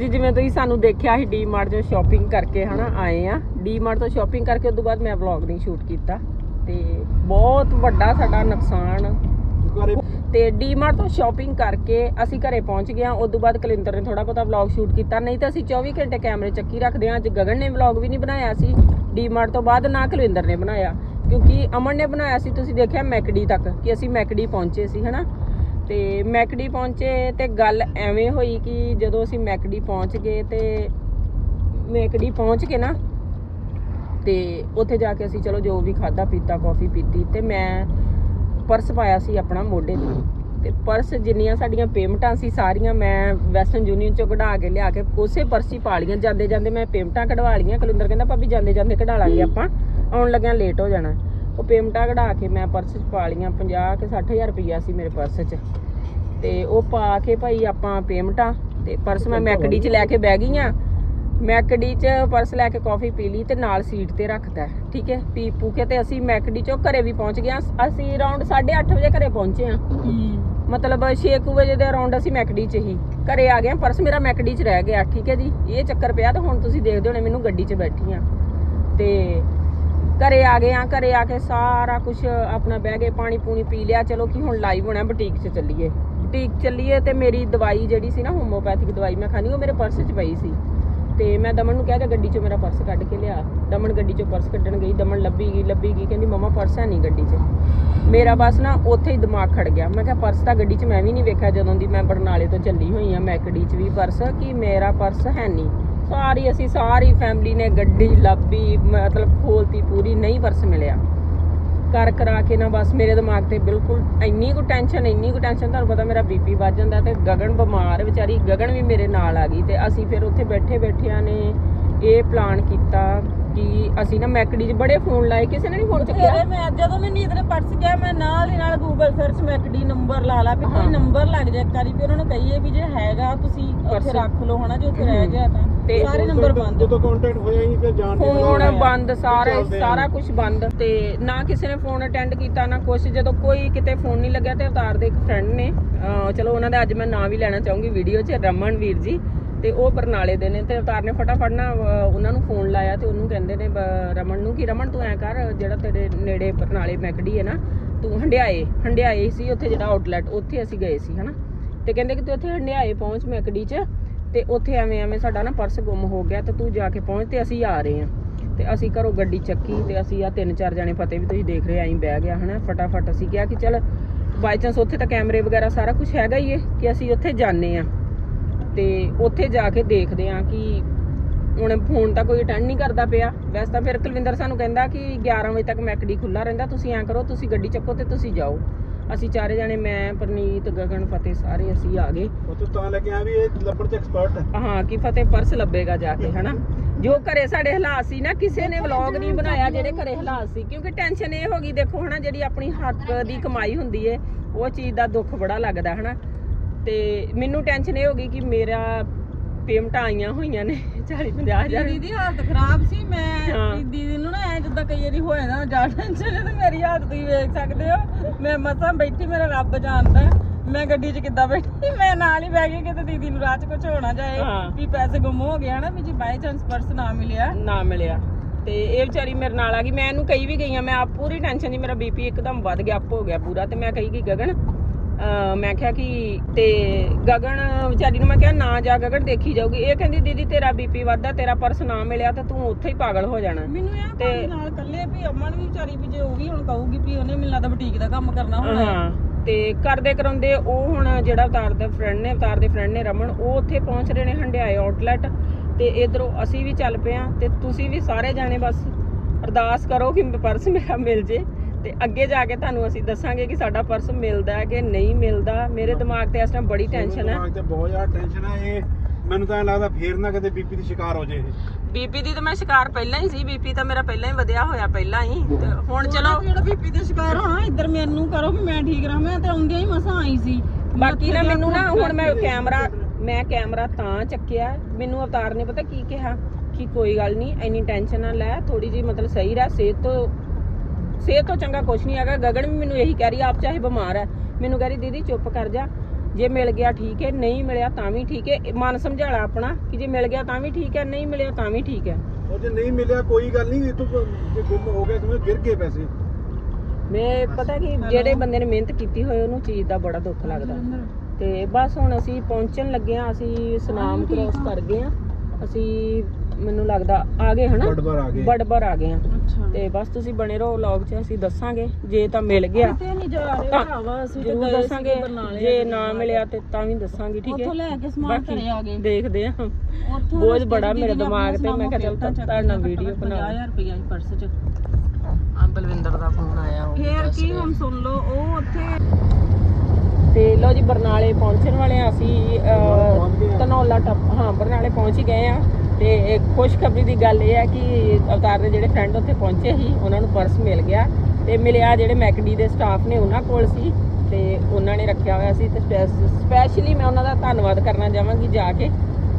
ਜੀ ਜਿਵੇਂ ਤੁਸੀਂ ਸਾਨੂੰ ਦੇਖਿਆ ਸੀ ਡੀਮਾਰਟ ਤੋਂ ਸ਼ਾਪਿੰਗ ਕਰਕੇ ਹਨਾ ਆਏ ਆ। ਡੀਮਾਰਟ ਤੋਂ ਸ਼ਾਪਿੰਗ ਕਰਕੇ ਉਸ ਤੋਂ ਬਾਅਦ ਮੈਂ ਵਲੌਗ ਨਹੀਂ ਸ਼ੂਟ ਕੀਤਾ। ਤੇ ਬਹੁਤ ਵੱਡਾ ਸਾਡਾ ਨੁਕਸਾਨ। ਤੇ ਡੀਮਾਰਟ ਤੋਂ ਸ਼ਾਪਿੰਗ ਕਰਕੇ ਅਸੀਂ ਘਰੇ ਪਹੁੰਚ ਗਏ ਹਾਂ ਉਸ ਤੋਂ ਬਾਅਦ ਕਲਿੰਦਰ ਨੇ ਥੋੜਾ ਬਹੁਤਾ ਵਲੌਗ ਸ਼ੂਟ ਕੀਤਾ। ਨਹੀਂ ਤਾਂ ਅਸੀਂ 24 ਘੰਟੇ ਕੈਮਰੇ ਚੱਕੀ ਰੱਖਦੇ ਹਾਂ ਅੱਜ ਗਗਨ ਨੇ ਵਲੌਗ ਵੀ ਨਹੀਂ ਬਣਾਇਆ ਸੀ। ਡੀਮਾਰਟ ਤੋਂ ਬਾਅਦ ਨਾ ਕੁਲਵਿੰਦਰ ਨੇ ਬਣਾਇਆ। ਕਿਉਂਕਿ ਅਮਨ ਨੇ ਬਣਾਇਆ ਸੀ। ਤੁਸੀਂ ਦੇਖਿਆ ਮੈਕਡੀ ਤੱਕ ਕਿ ਅਸੀਂ ਮੈਕਡੀ ਪਹੁੰਚੇ ਸੀ ਹਨਾ? ਤੇ ਮੈਕਡੀ ਪਹੁੰਚੇ ਤੇ ਗੱਲ ਐਵੇਂ ਹੋਈ ਕਿ ਜਦੋਂ ਅਸੀਂ ਮੈਕਡੀ ਪਹੁੰਚ ਗਏ ਤੇ ਮੈਕਡੀ ਪਹੁੰਚ ਕੇ ਨਾ ਤੇ ਉੱਥੇ ਜਾ ਕੇ ਅਸੀਂ ਚਲੋ ਜੋ ਵੀ ਖਾਦਾ ਪੀਤਾ, ਕਾਫੀ ਪੀਤੀ ਤੇ ਮੈਂ ਪਰਸ ਪਾਇਆ ਸੀ ਆਪਣਾ ਮੋਢੇ ਤੇ। ਤੇ ਪਰਸ ਜਿੰਨੀਆਂ ਸਾਡੀਆਂ ਪੇਮੈਂਟਾਂ ਸੀ ਸਾਰੀਆਂ ਮੈਂ ਵੈਸਟਰਨ ਯੂਨੀਅਨ ਚੋਂ ਕਢਾ ਕੇ ਲਿਆ ਕੇ ਉਸੇ ਪਰਸ ਹੀ ਪਾ ਲਈਆਂ। ਜਾਂਦੇ ਜਾਂਦੇ ਮੈਂ ਪੇਮੈਂਟਾਂ ਕਢਵਾ ਲਈਆਂ। ਕੁਲਿੰਦਰ ਕਹਿੰਦਾ, ਭਾਬੀ ਜਾਂਦੇ ਜਾਂਦੇ ਕਢਾ ਲਾਂਗੇ ਆਪਾਂ। ਆਉਣ ਲੱਗਿਆਂ ਲੇਟ ਹੋ ਜਾਣਾ। ਉਹ ਪੇਮੈਂਟਾਂ ਕਢਾ ਕੇ ਮੈਂ ਪਰਸ 'ਚ ਪਾ ਲਈਆਂ 50 ਕਿ 60000 ਰੁਪਈਆ ਸੀ ਮੇਰੇ ਪਰਸ 'ਚ। ਤੇ ਉਹ ਪਾ ਕੇ ਭਾਈ ਆਪਾਂ ਪੇਮੈਂਟਾਂ ਤੇ ਪਰਸ ਮੈਂ ਮੈਕਡੀ 'ਚ ਲੈ ਕੇ ਬਹਿ ਗਈ ਆ ਮੈਕਡੀ 'ਚ ਪਰਸ ਲੈ ਕੇ ਕਾਫੀ ਪੀ ਲਈ ਤੇ ਨਾਲ ਸੀਟ ਤੇ ਰੱਖਤਾ ਠੀਕ ਹੈ? ਪੀ ਪੂ ਕੇ ਤੇ ਅਸੀਂ ਮੈਕਡੀ 'ਚੋਂ ਘਰੇ ਵੀ ਪਹੁੰਚ ਗਏ ਹਾਂ। ਅਸੀਂ ਅਰਾਊਂਡ 8:30 ਵਜੇ ਘਰੇ ਪਹੁੰਚੇ ਆ ਮਤਲਬ 6 ਵਜੇ ਦੇ ਅਰਾਊਂਡ ਅਸੀਂ ਮੈਕਡੀ 'ਚ ਹੀ ਘਰੇ ਆ ਗਏ ਪਰਸ ਮੇਰਾ ਮੈਕਡੀ 'ਚ ਰਹਿ ਗਿਆ ਠੀਕ ਹੈ ਜੀ? ਇਹ ਚੱਕਰ ਪਿਆ ਤੇ ਹੁਣ ਤੁਸੀਂ ਦੇਖਦੇ ਹੋਣੇ ਮੈਨੂੰ ਗੱਡੀ 'ਚ ਬੈਠੀ ਆ ਤੇ ਘਰੇ ਆ ਗਏ ਆ, ਘਰੇ ਆ ਕੇ ਸਾਰਾ ਕੁਝ ਆਪਣਾ ਬਹਿ ਗਏ, ਪਾਣੀ ਪੂਣੀ ਪੀ ਲਿਆ। ਚਲੋ ਕਿ ਹੁਣ ਲਾਈਵ ਹੋਣਾ, ਬੁਟੀਕ 'ਚ ਚੱਲੀਏ। ਬੁਟੀਕ ਚੱਲੀਏ ਤੇ ਮੇਰੀ ਦਵਾਈ ਜਿਹੜੀ ਸੀ ਨਾ ਹੋਮੋਪੈਥਿਕ ਦਵਾਈ, ਮੈਂ ਖਾਣੀ ਉਹ ਮੇਰੇ ਪਰਸ 'ਚ ਪਈ ਸੀ। ਤੇ ਮੈਂ ਦਮਨ ਨੂੰ ਕਿਹਾ ਕਿ ਗੱਡੀ 'ਚੋਂ ਮੇਰਾ ਪਰਸ ਕੱਢ ਕੇ ਲਿਆ। ਦਮਨ ਗੱਡੀ 'ਚੋਂ ਪਰਸ ਕੱਢਣ ਗਈ, ਦਮਨ ਲੱਭੀ ਗਈ ਲੱਭੀ ਗਈ, ਕਹਿੰਦੀ, ਮਮਾ, ਪਰਸ ਹੈ ਨਹੀਂ ਗੱਡੀ 'ਚ। ਮੇਰਾ ਬਸ ਨਾ ਉੱਥੇ ਹੀ ਦਿਮਾਗ ਖੜ ਗਿਆ। ਮੈਂ ਕਿਹਾ, ਪਰਸ ਤਾਂ ਗੱਡੀ 'ਚ ਮੈਂ ਵੀ ਨਹੀਂ ਵੇਖਿਆ ਜਦੋਂ ਦੀ ਮੈਂ ਬਰਨਾਲੇ ਤੋਂ ਚੱਲੀ ਹੋਈ ਆ ਮੈਕਡੀ 'ਚ ਵੀ ਪਰਸ, ਕਿ ਮੇਰਾ ਪਰਸ ਹੈ ਨਹੀਂ? ਸਾਰੀ ਅਸੀਂ ਸਾਰੀ ਫੈਮਿਲੀ ਨੇ ਗੱਡੀ ਲੱਭੀ ਮਤਲਬ ਖੋਲਤੀ ਪੂਰੀ ਨਹੀਂ ਪਰਸ ਮਿਲਿਆ ਕਰ ਕਰਾ ਕੇ ਨਾ ਬਸ ਮੇਰੇ ਦਿਮਾਗ ਤੇ ਬਿਲਕੁਲ ਇੰਨੀ ਕੁ ਟੈਨਸ਼ਨ ਇੰਨੀ ਕੁ ਟੈਨਸ਼ਨ ਤੁਹਾਨੂੰ ਪਤਾ ਮੇਰਾ ਬੀਪੀ ਵੱਧ ਜਾਂਦਾ ਤੇ ਗਗਨ ਬਿਮਾਰ ਵਿਚਾਰੀ ਗਗਨ ਵੀ ਮੇਰੇ ਨਾਲ ਆ ਗਈ ਤੇ ਅਸੀਂ ਫਿਰ ਉੱਥੇ ਬੈਠੇ ਬੈਠਿਆਂ ਨੇ ਇਹ ਪਲਾਨ ਕੀਤਾ ਕਿ ਅਸੀਂ ਨਾ ਮੈਕਡੀ 'ਚ ਬੜੇ ਫੋਨ ਲਾਏ ਕਿਸੇ ਨੇ ਨਹੀਂ ਫੋਨ ਚੱਕਿਆ ਮੈਂ ਜਦੋਂ ਮੈਂ ਨੀਂਦ ਨੇ ਪਰਸ ਗਿਆ ਮੈਂ ਨਾਲ ਹੀ ਨਾਲ ਗੂਗਲ ਸਰਚ ਮੈਕਡੀ ਨੰਬਰ ਲਾ ਲਾ ਵੀ। ਕੋਈ ਨੰਬਰ ਲੱਗ ਜਾਏ ਇੱਕ ਵਾਰੀ ਵੀ ਉਹਨਾਂ ਨੂੰ ਕਹੀਏ ਵੀ ਜੇ ਹੈਗਾ ਤੁਸੀਂ ਉੱਥੇ। ਰੱਖ ਲਓ ਹਨਾ ਜੇ ਉੱਥੇ ਰਹਿ ਗਿਆ ਤਾਂ ਤੇ ਸਾਰੇ ਨੰਬਰ ਬੰਦ। ਜਦੋਂ ਕੰਟੈਕਟ ਹੋਇਆ ਹੀ ਨਹੀਂ ਫਿਰ ਜਾਣ ਦੇ ਫੋਨ ਬੰਦ ਸਾਰਾ ਚੱਲਦੇ ਆ। ਸਾਰਾ ਕੁਝ ਬੰਦ। ਤੇ ਨਾ ਕਿਸੇ ਨੇ ਫੋਨ ਅਟੈਂਡ ਕੀਤਾ ਨਾ ਕੁਛ। ਜਦੋਂ ਕੋਈ ਕਿਤੇ ਫੋਨ ਨਹੀਂ ਲੱਗਿਆ ਤੇ ਅਵਤਾਰ ਦੇ ਇੱਕ ਫਰੈਂਡ ਨੇ ਅਹ ਚਲੋ ਉਹਨਾਂ ਦਾ ਅੱਜ ਮੈਂ ਨਾਂ ਵੀ ਲੈਣਾ ਚਾਹੂੰਗੀ ਵੀਡੀਓ 'ਚ ਰਮਨ ਵੀਰ ਜੀ। ਤੇ ਉਹ ਬਰਨਾਲੇ ਦੇ ਨੇ ਤੇ ਅਵਤਾਰ ਨੇ ਫਟਾਫਟ ਨਾ ਉਹਨਾਂ ਨੂੰ ਫੋਨ ਲਾਇਆ ਤੇ ਉਹਨੂੰ ਕਹਿੰਦੇ ਨੇ ਰਮਨ ਨੂੰ ਕਿ ਰਮਨ ਤੂੰ ਐ ਕਰ ਜਿਹੜਾ ਤੇਰੇ ਨੇੜੇ ਬਰਨਾਲੇ ਮੈਕਡੀ ਹੈ ਨਾ ਤੂੰ ਹੰਡਿਆਏ ਹੰਡਿਆਏ ਸੀ ਉੱਥੇ ਜਿਹੜਾ ਆਊਟਲੈਟ ਉੱਥੇ ਅਸੀਂ ਗਏ ਸੀ ਹਨਾ? ਤੇ ਕਹਿੰਦੇ ਕਿ ਤੂੰ ਉੱਥੇ ਹੰਡਿਆਏ ਪਹੁੰਚ ਮੈਕਡੀ 'ਚ। ਤੇ ਉੱਥੇ ਐਵੇਂ ਐਵੇਂ ਸਾਡਾ ਨਾ ਪਰਸ ਗੁੰਮ ਹੋ ਗਿਆ ਤੇ ਤੂੰ ਜਾ ਕੇ ਪਹੁੰਚ ਤੇ ਅਸੀਂ ਆ ਰਹੇ ਹਾਂ। ਤੇ ਅਸੀਂ ਘਰੋਂ ਗੱਡੀ ਚੱਕੀ ਤੇ ਅਸੀਂ ਆ ਤਿੰਨ ਚਾਰ ਜਣੇ ਫਤਿਹ ਵੀ ਤੁਸੀਂ ਦੇਖ ਰਹੇ ਆਂ ਬਹਿ ਗਿਆ ਹਨਾ। ਫਟਾਫਟ ਅਸੀਂ ਕਿਹਾ ਕਿ ਚੱਲ ਬਾਈ ਚਾਂਸ ਉੱਥੇ ਤਾਂ ਕੈਮਰੇ ਵਗੈਰਾ ਸਾਰਾ ਕੁਝ ਹੈਗਾ ਹੀ ਏ ਕਿ ਅਸੀਂ ਉੱਥੇ ਜਾਣੇ ਆ ਤੇ ਉੱਥੇ ਜਾ ਕੇ ਦੇਖਦੇ ਆ ਕਿ ਹੁਣ ਫੋਨ ਤਾਂ ਕੋਈ ਅਟੈਂਡ ਨਹੀਂ ਕਰਦਾ ਪਿਆ। ਵੈਸੇ ਤਾਂ ਫਿਰ ਕੁਲਵਿੰਦਰ ਸਾਨੂੰ ਕਹਿੰਦਾ ਕਿ 11 ਵਜੇ ਤੱਕ ਮੈਕਡੀ ਖੁੱਲਾ ਰਹਿੰਦਾ, ਤੁਸੀਂ ਐਂ ਕਰੋ, ਤੁਸੀਂ ਗੱਡੀ ਚੱਕੋ ਤੇ ਤੁਸੀਂ ਜਾਓ। ਅਸੀਂ ਚਾਰੇ ਜਣੇ ਮੈਂ ਪਰਨੀਤ ਗਗਨ ਫਤਿਹ ਸਾਰੇ ਅਸੀਂ ਆ ਗਏ। ਉਹ ਤੋਂ ਤਾਂ ਲੈ ਕੇ ਆ ਵੀ ਇਹ ਲੱਭਣ ਚ ਐਕਸਪਰਟ ਹੈ। ਹਾਂ ਕਿ ਫਤਿਹ ਪਰਸ ਲੱਭੇਗਾ ਜਾ ਕੇ ਹਨਾ? ਜੋ ਘਰੇ ਸਾਡੇ ਹਾਲਾਤ ਸੀ ਨਾ ਕਿਸੇ ਨੇ ਵਲੌਗ ਨਹੀਂ ਬਣਾਇਆ ਜਿਹੜੇ ਘਰੇ ਹਾਲਾਤ ਸੀ ਕਿਉਂਕਿ ਟੈਨਸ਼ਨ ਇਹ ਹੋ ਗਈ ਦੇਖੋ ਹਨਾ ਜਿਹੜੀ ਆਪਣੀ ਹੱਕ ਦੀ ਕਮਾਈ ਹੁੰਦੀ ਏ ਉਹ ਚੀਜ਼ ਦਾ ਦੁੱਖ ਬੜਾ ਲੱਗਦਾ ਹਨਾ? ਤੇ ਮੈਨੂੰ ਟੈਨਸ਼ਨ ਇਹ ਹੋ ਗਈ ਕਿ ਮੇਰਾ ਪੇਮੈਂਟਾਂ ਆਈਆਂ ਹੋਈਆਂ ਨੇ 40 50 ਹਜ਼ਾਰ ਦੀਦੀ ਦੀ ਹਾਲਤ ਖਰਾਬ ਸੀ ਮੈਂ ਹਾਂ। ਦੀਦੀ ਨੂੰ ਨਾ ਐ ਜਿੱਦਾਂ ਕਈ ਵਾਰੀ ਹੋ ਜਾਂਦਾ ਜਾ ਟੈਨਸ਼ਨ ਤੇ ਮੇਰੀ ਹਾਲਤ ਤੁਸੀਂ ਵੇਖ ਸਕਦੇ ਹੋ ਮੈਂ ਮਸਾਂ ਬੈਠੀ ਮੇਰਾ ਰੱਬ ਜਾਣਦਾ ਮੈਂ ਗੱਡੀ 'ਚ ਕਿੱਦਾਂ ਬੈਠੀ ਮੈਂ ਨਾਲ ਹੀ ਬਹਿ ਗਈ ਕਿਤੇ ਦੀਦੀ ਨੂੰ ਰਾਹ 'ਚ ਕੁਝ ਹੋਣਾ ਜਾਏ ਹਾਂ। ਵੀ ਪੈਸੇ ਗੁੰਮ ਹੋ ਗਿਆ ਨਾ ਵੀ ਜੇ ਬਾਈ ਚਾਂਸ ਪਰਸ ਨਾ ਮਿਲਿਆ ਨਾ ਮਿਲਿਆ ਤੇ ਇਹ ਵਿਚਾਰੀ ਮੇਰੇ ਨਾਲ ਆ ਗਈ ਮੈਂ ਇਹਨੂੰ ਕਹੀ ਵੀ ਗਈ ਆ ਮੈਂ ਆਪ ਪੂਰੀ ਟੈਨਸ਼ਨ ਜੀ ਮੇਰਾ ਬੀਪੀ ਇੱਕਦਮ ਵੱਧ ਗਿਆ ਅਪ ਹੋ ਗਿਆ ਪੂਰਾ ਤੇ ਮੈਂ ਕਹੀ ਕਿ ਗਗਨ ਮੈਂ ਕਿਹਾ ਕਿ ਤੇ ਗਗਨ ਵਿਚਾਰੀ ਨੂੰ ਮੈਂ ਕਿਹਾ ਨਾ ਜਾ ਗਗਨ ਦੇਖੀ ਜਾਊਗੀ। ਇਹ ਕਹਿੰਦੀ ਦੀਦੀ ਤੇਰਾ ਬੀਪੀ ਵੱਧਦਾ ਤੇਰਾ ਪਰਸ ਨਾ ਮਿਲਿਆ ਤਾਂ ਤੂੰ ਉੱਥੇ ਹੀ ਪਾਗਲ ਹੋ ਜਾਣਾ। ਮੈਨੂੰ ਇਹ ਤੇ- ਭਾਜੀ ਨਾਲ ਇਕੱਲੇ ਵੀ ਅਮਨ ਵੀ ਵਿਚਾਰੀ ਵੀ ਜੇ ਉਹ ਵੀ ਹੁਣ ਕਹੂਗੀ ਵੀ ਉਹਨੇ ਮੈਨੂੰ ਲੱਗਦਾ ਬੁਟੀਕ ਦਾ ਕੰਮ ਕਰਨਾ ਹੋਣਾ ਹੈ। ਹਾਂ ਤੇ ਕਰਦੇ ਕਰਾਉਂਦੇ ਉਹ ਹੁਣ ਜਿਹੜਾ ਅਵਤਾਰ ਦਾ ਫਰੈਂਡ ਨੇ ਅਵਤਾਰ ਦੇ ਫਰੈਂਡ ਨੇ ਰਮਨ ਉਹ ਉੱਥੇ ਪਹੁੰਚ ਰਹੇ ਨੇ ਹੰਡਿਆਏ ਆਊਟਲੈਟ ਤੇ ਇਧਰੋਂ ਅਸੀਂ ਵੀ ਚੱਲ ਪਏ ਆ ਤੇ ਤੁਸੀਂ ਵੀ ਸਾਰੇ ਜਾਣੇ ਬਸ ਅਰਦਾਸ ਕਰੋ ਕਿ ਪਰਸ ਮੇਰਾ ਮਿਲ ਜੇ। ਤੇ ਅੱਗੇ ਜਾ ਕੇ ਤੁਹਾਨੂੰ ਅਸੀਂ ਦੱਸਾਂਗੇ ਕਿ ਸਾਡਾ ਪਰਸ ਮਿਲਦਾ ਹੈ ਕਿ ਨਹੀਂ ਮਿਲਦਾ। ਮੇਰੇ ਦਿਮਾਗ ਤੇ ਇਸ ਟਾਈਮ ਬੜੀ ਟੈਨਸ਼ਨ ਹੈ। ਦਿਮਾਗ ਤੇ ਬਹੁਤ ਜ਼ਿਆਦਾ ਟੈਨਸ਼ਨ ਹੈ। ਇਹ ਮੈਨੂੰ ਤਾਂ ਲੱਗਦਾ ਫੇਰ ਨਾ ਕਿਤੇ ਬੀਪੀ ਦੀ ਸ਼ਿਕਾਰ ਹੋ ਜੇ ਬੀਪੀ ਦੀ ਤਾਂ ਮੈਂ ਸ਼ਿਕਾਰ ਪਹਿਲਾਂ ਹੀ ਸੀ। ਬੀਪੀ ਤਾਂ ਮੇਰਾ ਪਹਿਲਾਂ ਹੀ ਵਧਿਆ ਹੋਇਆ ਪਹਿਲਾਂ ਹੀ। ਤੇ ਹੁਣ ਚਲੋ ਜਿਹੜਾ ਬੀਪੀ ਦੇ ਸ਼ਿਕਾਰ ਹੋਣਾ ਇੱਧਰ ਮੈਨੂੰ ਕਰੋ ਵੀ ਮੈਂ ਠੀਕ ਰਹਾਂ। ਮੈਂ ਤੇ ਆਉਂਦਿਆਂ ਹੀ ਮਸਾਂ ਆਈ ਸੀ। ਬਾਕੀ ਨਾ ਮੈਨੂੰ ਨਾ ਹੁਣ ਮੈਂ ਕੈਮਰਾ ਮੈਂ ਕੈਮਰਾ ਤਾਂ ਚੱਕਿਆ। ਮੈਨੂੰ ਅਵਤਾਰ ਨੇ ਪਤਾ ਕੀ ਕਿਹਾ? ਕਿ ਕੋਈ ਗੱਲ ਨਹੀਂ ਐਨੀ ਟੈਨਸ਼ਨ ਨਾ ਲੈ। ਥੋੜੀ ਜੀ ਮਤਲਬ ਸਹੀ ਰਹਿ। ਸਿਹਤ ਤੋਂ ਸਿਹਤ ਤੋਂ ਚੰਗਾ ਕੁਝ ਨਹੀਂ ਹੈਗਾ। ਗਗਨ ਵੀ ਮੈਨੂੰ ਇਹੀ ਕਹਿ ਰਹੀ ਆ, ਆਪ ਚਾਹੇ ਬਿਮਾਰ ਹੈ। ਮੈਨੂੰ ਕਹਿ ਰਹੀ ਦੀਦੀ ਚੁੱਪ ਕਰ ਜਾ। ਜੇ ਮਿਲ ਗਿਆ ਠੀਕ ਹੈ ਨਹੀਂ ਮਿਲਿਆ ਤਾਂ ਵੀ ਠੀਕ ਹੈ। ਇਹ ਮਨ ਸਮਝਾਲਾ ਆਪਣਾ ਕਿ ਜੇ ਮਿਲ ਗਿਆ ਤਾਂ ਵੀ ਠੀਕ ਹੈ ਨਹੀਂ ਮਿਲਿਆ ਤਾਂ ਵੀ ਠੀਕ ਹੈ। ਉਹ ਜੇ ਨਹੀਂ ਮਿਲਿਆ ਕੋਈ ਗੱਲ ਨਹੀਂ ਇਹ ਤੋਂ ਜੇ ਗੁੰਮ ਹੋ ਗਿਆ ਸਮਝ ਗਿਰ ਗਏ ਪੈਸੇ। ਮੈਂ ਪਤਾ ਕਿ ਜਿਹੜੇ ਬੰਦੇ ਨੇ ਮਿਹਨਤ ਕੀਤੀ ਹੋਏ ਉਹਨੂੰ ਚੀਜ਼ ਦਾ ਬੜਾ ਦੁੱਖ ਲੱਗਦਾ। ਤੇ ਬਸ ਹੁਣ ਅਸੀਂ ਪਹੁੰਚਣ ਲੱਗੇ ਆ ਅਸੀਂ ਸੁਨਾਮ ਕ੍ਰੋਸ ਕਰ ਗਏ ਆ ਅਸੀਂ ਮੈਨੂੰ ਲੱਗਦਾ ਆ ਗਏ ਹਨਾ? ਬੜਬੜ ਆ ਗਏ। ਆ ਗਏ ਆ। ਅੱਛਾ। ਤੇ ਬਸ ਤੁਸੀਂ ਬਣੇ ਰਹੋ ਵਲੌਗ 'ਚ ਅਸੀਂ ਦੱਸਾਂਗੇ ਜੇ ਤਾਂ ਮਿਲ ਗਿਆ। ਕਿਤੇ ਨਹੀਂ ਜਾ ਰਹੇ ਤਾਂ ਭਰਾਵਾ ਅਸੀਂ ਤੇ ਜ਼ਰੂਰ ਗਏ ਦੱਸਾਂਗੇ ਸੀਗੇ ਬਰਨਾਲੇ ਜੇ ਨਾ ਮਿਲਿਆ ਤੇ ਤਾਂ ਵੀ ਦੱਸਾਂਗੇ ਠੀਕ ਉੱਥੋਂ ਹੈ ਲੈ ਕੇ ਸਮਾਨ ਘਰੇ ਆ ਗਏ। ਦੇਖਦੇ ਆ। ਉੱਥੋਂ ਬੋਝ ਬੜਾ ਮੇਰੇ ਦਿਮਾਗ ਤੇ, ਮੈਂ ਕਿਹਾ ਚੱਲ ਤੁਹਾਡੇ ਨਾਲ ਵੀਡੀਓ ਬਣਾ। 50000 ਰੁਪਇਆ ਸੀ ਪਰਸ 'ਚ। ਆ ਬਲਵਿੰਦਰ ਦਾ ਫੋਨ ਆਇਆ ਉਹ ਫੇਰ ਦੱਸ ਕੀ ਰਿਹਾ। ਹੁਣ ਸੁਣ ਲਓ ਉਹ ਉੱਥੇ ਤੇ ਲੋ ਜੀ ਬਰਨਾਲੇ ਪਹੁੰਚਣ ਵਾਲੇ ਆ ਅਸੀਂ ਅਹ, ਧਨੌਲਾ ਟੱਪ ਹਾਂ ਬਰਨਾਲੇ ਪਹੁੰਚ ਹੀ ਗਏ ਆ। ਤੇ ਇੱਕ ਖੁਸ਼ਖਬਰੀ ਦੀ ਗੱਲ ਇਹ ਹੈ ਕਿ ਅਵਤਾਰ ਦੇ ਜਿਹੜੇ ਫਰੈਂਡ ਉੱਥੇ ਪਹੁੰਚੇ ਸੀ ਉਹਨਾਂ ਨੂੰ ਪਰਸ ਮਿਲ ਗਿਆ ਤੇ ਮਿਲਿਆ ਜਿਹੜੇ ਮੈਕਡੀ ਦੇ ਸਟਾਫ ਨੇ ਉਹਨਾਂ ਕੋਲ ਸੀ ਤੇ ਉਹਨਾਂ ਨੇ ਰੱਖਿਆ ਹੋਇਆ ਸੀ ਤੇ ਸਪੈਸ਼ਲੀ ਮੈਂ ਉਹਨਾਂ ਦਾ ਧੰਨਵਾਦ ਕਰਨਾ ਚਾਹਾਂਗੀ ਜਾ ਕੇ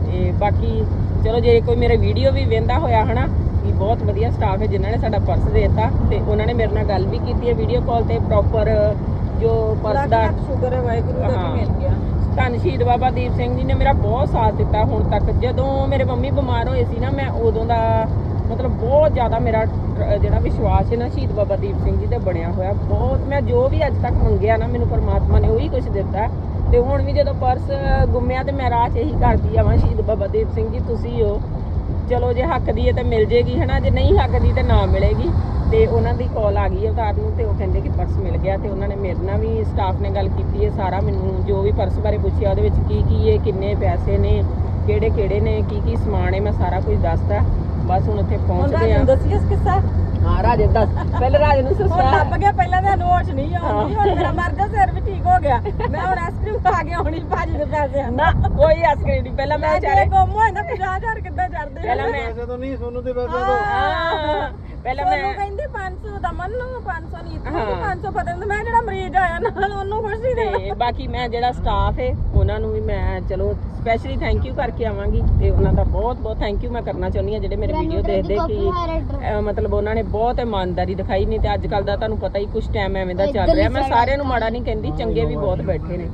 ਤੇ ਬਾਕੀ ਚਲੋ ਜੇ ਕੋਈ ਮੇਰੇ ਵੀਡੀਓ ਵੀ ਵੇਂਦਾ ਹੋਇਆ ਹਨਾ ਕਿ ਬਹੁਤ ਵਧੀਆ ਸਟਾਫ ਹੈ ਜਿਨ੍ਹਾਂ ਨੇ ਸਾਡਾ ਪਰਸ ਦੇਤਾ ਤੇ ਉਹਨਾਂ ਨੇ ਮੇਰੇ ਨਾਲ ਗੱਲ ਵੀ ਕੀਤੀ ਹੈ ਵੀਡੀਓ ਕਾਲ ਤੇ ਪ੍ਰੋਪਰ ਜੋ ਪਰਸ ਦਾ ਸ਼ੁਕਰ ਹੈ ਵਾਹਿਗੁਰੂ ਦਾ ਮਿਲ ਗਿਆ। ਧੰਨ ਸ਼ਹੀਦ ਬਾਬਾ ਦੀਪ ਸਿੰਘ ਜੀ ਨੇ ਮੇਰਾ ਬਹੁਤ ਸਾਥ ਦਿੱਤਾ ਹੁਣ ਤੱਕ। ਜਦੋਂ ਮੇਰੇ ਮੰਮੀ ਬਿਮਾਰ ਹੋਏ ਸੀ ਨਾ, ਮੈਂ ਉਦੋਂ ਦਾ ਮਤਲਬ ਬਹੁਤ ਜ਼ਿਆਦਾ ਮੇਰਾ ਜਿਹੜਾ ਵਿਸ਼ਵਾਸ ਹੈ ਨਾ ਸ਼ਹੀਦ ਬਾਬਾ ਦੀਪ ਸਿੰਘ ਜੀ ਤੇ ਬਣਿਆ ਹੋਇਆ। ਬਹੁਤ, ਮੈਂ ਜੋ ਵੀ ਅੱਜ ਤੱਕ ਮੰਗਿਆ ਨਾ, ਮੈਨੂੰ ਪਰਮਾਤਮਾ ਨੇ ਉਹੀ ਕੁਝ ਦਿੱਤਾ। ਤੇ ਹੁਣ ਵੀ ਜਦੋਂ ਪਰਸ ਗੁੰਮਿਆ ਤੇ ਮੈਂ ਰਾਹ 'ਚ ਇਹੀ ਕਰਦੀ ਆਵਾਂ ਸ਼ਹੀਦ ਬਾਬਾ ਦੀਪ ਸਿੰਘ ਜੀ, ਤੁਸੀਂ ਹੋ। ਚਲੋ ਜੇ ਹੱਕ ਦੀ ਹੈ ਤੇ ਮਿਲ ਜੇਗੀ, ਹਨਾ? ਜੇ ਨਹੀਂ ਹੱਕ ਦੀ ਤੇ ਨਾ ਮਿਲੇਗੀ। ਤੇ ਉਹਨਾਂ ਦੀ ਕਾਲ ਆ ਗਈ ਅਵਤਾਰ ਨੂੰ ਤੇ ਉਹ ਕਹਿੰਦੇ ਕਿ ਪਰਸ ਮਿਲ ਗਿਆ ਤੇ ਉਹਨਾਂ ਨੇ ਮੇਰੇ ਨਾਲ ਵੀ ਸਟਾਫ ਨੇ ਗੱਲ ਕੀਤੀ ਹੈ ਸਾਰਾ ਮੈਨੂੰ, ਜੋ ਵੀ ਪਰਸ ਬਾਰੇ ਪੁੱਛਿਆ ਉਹਦੇ ਵਿੱਚ ਕੀ ਕੀ ਹੈ, ਕਿੰਨੇ ਪੈਸੇ ਨੇ ਕਿਹੜੇ ਕਿਹੜੇ ਨੇ ਕੀ ਕੀ ਸਮਾਨ ਹੈ, ਮੈਂ ਸਾਰਾ ਕੁਝ ਦੱਸਦਾ ਬਸ ਹੁਣ ਉੱਥੇ ਪਹੁੰਚਦੇ ਆ। ਦੱਸੀ ਇਸ ਕਿੱਸਾ? ਹਾਂ ਰਾਜੇ ਦੱਸ। ਪਹਿਲੇ ਰਾਜੇ ਨੂੰ ਹੁਣ ਸਸਤਾ ਲੱਭ ਗਿਆ ਪਹਿਲਾਂ ਤਾਂ ਹੋਸ਼ ਨਹੀਂ ਆਉਂਦੀ ਹੁਣ ਮੇਰਾ ਮਰ ਜਾ ਸਿਰ ਵੀ ਠੀਕ ਹੋ ਗਿਆ। ਮੈਂ ਹੁਣ ਆਈਸਕ੍ਰੀਮ ਖਾ ਕੇ ਆਉਣੀ ਭਾਜੀ ਦੇ ਪੈਸੇ ਨਾ। ਕੋਈ ਅਸਕਰੀ ਨਹੀਂ ਪਹਿਲਾਂ ਮੈਂ ਵਿਚਾਰੇ ਗੁੰਮ ਹੋਏ ਨਾ 50000 ਕਿੱਦਾਂ ਚੜਦੇ ਪਹਿਲਾਂ ਮੈਂ ਪੈਸੇ ਤੋਂ ਨਹੀਂ ਸੋਨੂੰ ਦੇ ਪੈਸੇ ਤੋਂ ਹਾਂ, ਪਹਿਲਾਂ ਮੈਂ ਕਹਿੰਦੇ 500 ਦਾ ਮੰਨ ਲਓ 500 ਨਹੀਂ। ਇਤਨਾ 500 ਪਤਾ ਨਹੀਂ ਮੈਂ ਜਿਹੜਾ ਮਰੀਜ਼ ਆਇਆ ਨਾਲ ਉਹਨੂੰ ਕੁਛ ਨਹੀਂ ਦੇਣਾ ਬਾਕੀ ਮੈਂ ਜਿਹੜਾ ਸਟਾਫ ਹੈ ਉਹਨਾਂ ਨੂੰ ਵੀ ਮੈਂ ਚਲੋ ਸਪੈਸ਼ਲੀ ਥੈਂਕ ਯੂ ਕਰਕੇ ਆਵਾਂਗੀ ਤੇ ਉਹਨਾਂ ਦਾ ਬਹੁਤ ਬਹੁਤ ਥੈਂਕ ਯੂ ਮੈਂ ਕਰਨਾ ਚਾਹੁੰਦੀ ਹਾਂ ਜਿਹੜੇ ਮੇਰੇ ਵੀਡੀਓ ਦੇਖਦੇ ਕਿ ਅਹ, ਮਤਲਬ ਉਹਨਾਂ ਨੇ ਬਹੁਤ ਇਮਾਨਦਾਰੀ ਦਿਖਾਈ ਨਹੀਂ ਤੇ ਅੱਜ ਕੱਲ ਦਾ ਤੁਹਾਨੂੰ ਪਤਾ ਹੀ ਕੁਝ ਟਾਈਮ ਐਵੇਂ ਦਾ ਚੱਲ ਰਿਹਾ। ਮੈਂ ਸਾਰਿਆਂ ਨੂੰ ਮਾੜਾ ਨਹੀਂ ਕਹਿੰਦੀ ਚੰਗੇ ਵੀ ਬਹੁਤ ਬੈਠੇ ਨੇ।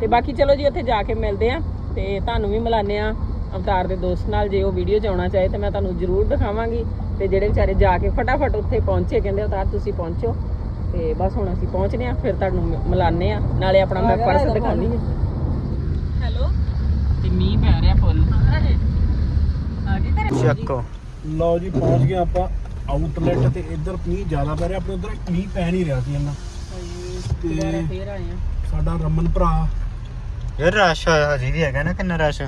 ਤੇ ਬਾਕੀ ਚਲੋ ਜੀ ਉੱਥੇ ਜਾ ਕੇ ਮਿਲਦੇ ਆ ਤੇ ਤੁਹਾਨੂੰ ਵੀ ਮਿਲਾਨੇ ਆ ਅਵਤਾਰ ਦੇ ਦੋਸਤ ਨਾਲ ਜੇ ਉਹ ਵੀਡੀਓ ਚ ਆਉਣਾ ਚਾਹੇ ਤੇ ਮੈਂ ਤੁਹਾਨੂੰ ਜ਼ਰੂਰ ਦਿਖਾਵਾਂਗੀ। ਤੇ ਜਿਹੜੇ ਵਿਚਾਰੇ ਜਾ ਕੇ ਫਟਾਫਟ ਉੱਥੇ ਪਹੁੰਚੇ ਕਹਿੰਦੇ ਅਵਤਾਰ ਤੁਸੀਂ ਪਹੁੰਚੋ। ਤੇ ਬਸ ਹੁਣ ਅਸੀਂ ਪਹੁੰਚਨੇ ਆ ਫਿਰ ਤੁਹਾਨੂੰ ਮਿਲਾਨੇ ਆ ਨਾਲੇ ਆਪਣਾ ਮੈਂ ਪਰਸ ਦਿਖਾਉਂਦੀ ਆ ਹੈਲੋ? ਤੇ ਮੀਂਹ ਪੈ ਰਿਹਾ ਫੁੱਲ। ਆ ਤੇਰੇ ਚੱਕੋ ਲਓ ਜੀ ਪਹੁੰਚ ਗਏ ਆਪਾਂ ਆਊਟਲੈਟ ਤੇ ਇੱਧਰ ਮੀਂਹ ਜ਼ਿਆਦਾ ਪੈ ਰਿਹਾ ਆਪਣੇ ਉਧਰ ਮੀਂਹ ਪੈ ਨਹੀਂ ਰਿਹਾ ਸੀ ਇੰਨਾ। ਦੁਬਾਰਾ ਤੇ ਫੇਰ ਆਏ ਆ ਸਾਡਾ ਰਮਨ ਭਰਾ। ਯਾਰ ਰਸ਼ ਹਜੀ ਵੀ ਹੈਗਾ ਨਾ ਕਿੰਨਾ ਰਸ਼?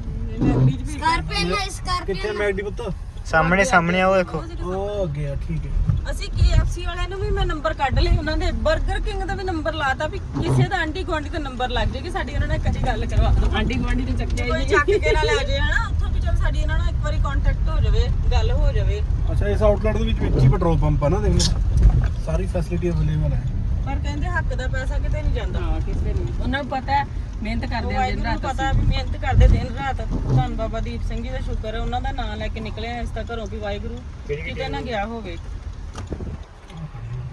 ਕਿੱਥੇ ਮੈਗਡੀ ਪੁੱਤ? ਸਾਹਮਣੇ ਸਾਹਮਣੇ ਆ ਉਹ ਦੇਖੋ। ਉਹ ਅੱਗੇ ਆ ਠੀਕ ਹੈ। ਅਸੀਂ KFC ਵਾਲਿਆਂ ਨੂੰ ਵੀ ਮੈਂ ਨੰਬਰ ਕੱਢ ਲਏ ਉਹਨਾਂ ਦੇ 버ਗਰ ਕਿੰਗ ਦਾ ਵੀ ਨੰਬਰ ਲਾਤਾ ਵੀ ਕਿਸੇ ਦਾ ਆਂਟੀ ਗੁਆਂਢੀ ਦਾ ਨੰਬਰ ਲੱਗ ਜਾਏਗੀ ਸਾਡੀ ਉਹਨਾਂ ਨਾਲ ਕਦੀ ਗੱਲ ਕਰਵਾ ਦਿਓ। ਆਂਟੀ ਗਵਾਂਡੀ ਤੇ ਚੱਕਿਆ ਕੋਈ ਹੀ ਚੱਕ ਕੇ ਨਾ ਲੈ ਜਾਏ ਹਨਾ? ਉੱਥੋਂ ਵੀ ਚਲ ਸਾਡੀ ਇਹਨਾਂ ਨਾਲ ਇੱਕ ਵਾਰੀ ਕੰਟੈਕਟ ਹੋ ਜਾਵੇ ਗੱਲ ਹੋ ਜਾਵੇ। ਅੱਛਾ ਇਸ ਆਊਟਲੈਟ ਦੇ ਵਿੱਚ ਵਿੱਚ ਹੀ ਪੈਟਰੋਲ ਪੰਪ ਆ ਨਾ ਦੇਖ ਲਓ। ਸਾਰੀ ਫੈਸਿਲਿਟੀ ਅਵੇਲੇਬਲ ਹੈ। ਪਰ ਕਹਿੰਦੇ ਹੱਕ ਦਾ ਪੈਸਾ ਕਿਤੇ ਨਹੀਂ ਜਾਂਦਾ। ਹਾਂ ਕਿਸੇ ਨੂੰ ਉਹਨਾਂ ਨੂੰ ਪਤਾ ਹੈ ਮਿਹਨਤ ਕਰਦੇ ਆ ਦਿਨ ਵਾਹਿਗੁਰੂ ਨੂੰ ਰਾਤ ਪਤਾ ਵੀ ਮਿਹਨਤ ਕਰਦੇ ਦਿਨ ਰਾਤ। ਧੰਨ ਬਾਬਾ ਦੀਪ ਸਿੰਘ ਜੀ ਦਾ ਸ਼ੁਕਰ ਹੈ ਉਹਨਾਂ ਦਾ ਨਾਮ ਲੈ ਕੇ ਨਿਕਲੇ ਆ ਇਸ ਤਾਂ ਘਰੋਂ ਵੀ ਵਾਹਿਗੁਰੂ ਕਿਤੇ ਨਾ ਗਿਆ ਹੋਵੇ।